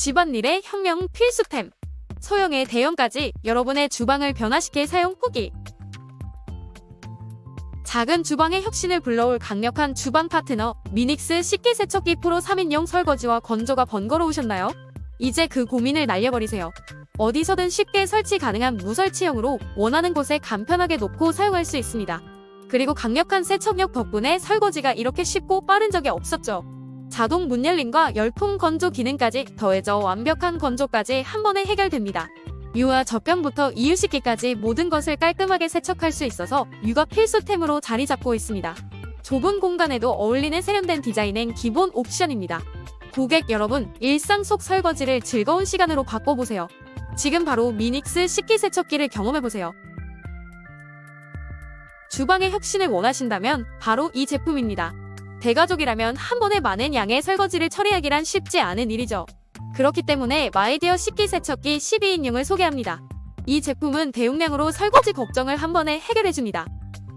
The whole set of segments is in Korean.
집안일의 혁명 필수템. 소형의 대형까지 여러분의 주방을 변화시킬 사용 후기. 작은 주방의 혁신을 불러올 강력한 주방 파트너 미닉스 식기세척기 프로 3인용 설거지와 건조가 번거로우셨나요? 이제 그 고민을 날려버리세요. 어디서든 쉽게 설치 가능한 무설치형으로 원하는 곳에 간편하게 놓고 사용할 수 있습니다. 그리고 강력한 세척력 덕분에 설거지가 이렇게 쉽고 빠른 적이 없었죠. 자동 문 열림과 열풍 건조 기능까지 더해져 완벽한 건조까지 한 번에 해결됩니다. 유아 젖병부터 이유 식기까지 모든 것을 깔끔하게 세척할 수 있어서 육아 필수템으로 자리 잡고 있습니다. 좁은 공간에도 어울리는 세련된 디자인은 기본 옵션입니다. 고객 여러분, 일상 속 설거지를 즐거운 시간으로 바꿔보세요. 지금 바로 미닉스 식기세척기를 경험해보세요. 주방의 혁신을 원하신다면 바로 이 제품입니다. 대가족이라면 한 번에 많은 양의 설거지를 처리하기란 쉽지 않은 일이죠. 그렇기 때문에 마이디어 식기 세척기 12인용을 소개합니다. 이 제품은 대용량으로 설거지 걱정을 한 번에 해결해줍니다.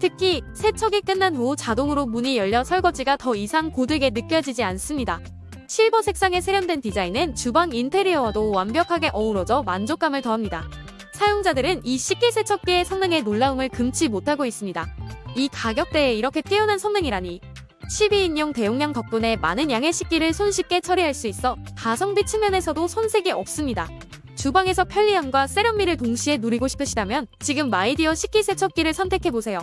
특히 세척이 끝난 후 자동으로 문이 열려 설거지가 더 이상 고되게 느껴지지 않습니다. 실버 색상의 세련된 디자인은 주방 인테리어와도 완벽하게 어우러져 만족감을 더합니다. 사용자들은 이 식기 세척기의 성능에 놀라움을 금치 못하고 있습니다. 이 가격대에 이렇게 뛰어난 성능이라니 12인용 대용량 덕분에 많은 양의 식기를 손쉽게 처리할 수 있어 가성비 측면에서도 손색이 없습니다. 주방에서 편리함과 세련미를 동시에 누리고 싶으시다면 지금 마이디어 식기 세척기를 선택해보세요.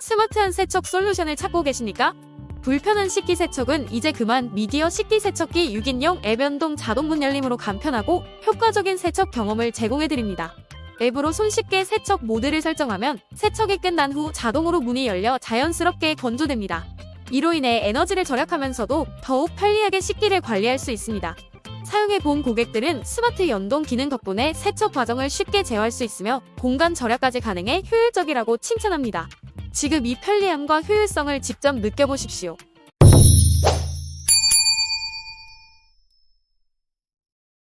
스마트한 세척 솔루션을 찾고 계십니까? 불편한 식기 세척은 이제 그만 미디어 식기 세척기 6인용 애변동 자동 문 열림으로 간편하고 효과적인 세척 경험을 제공해드립니다. 앱으로 손쉽게 세척 모드를 설정하면 세척이 끝난 후 자동으로 문이 열려 자연스럽게 건조됩니다. 이로 인해 에너지를 절약하면서도 더욱 편리하게 식기를 관리할 수 있습니다. 사용해 본 고객들은 스마트 연동 기능 덕분에 세척 과정을 쉽게 제어할 수 있으며 공간 절약까지 가능해 효율적이라고 칭찬합니다. 지금 이 편리함과 효율성을 직접 느껴보십시오.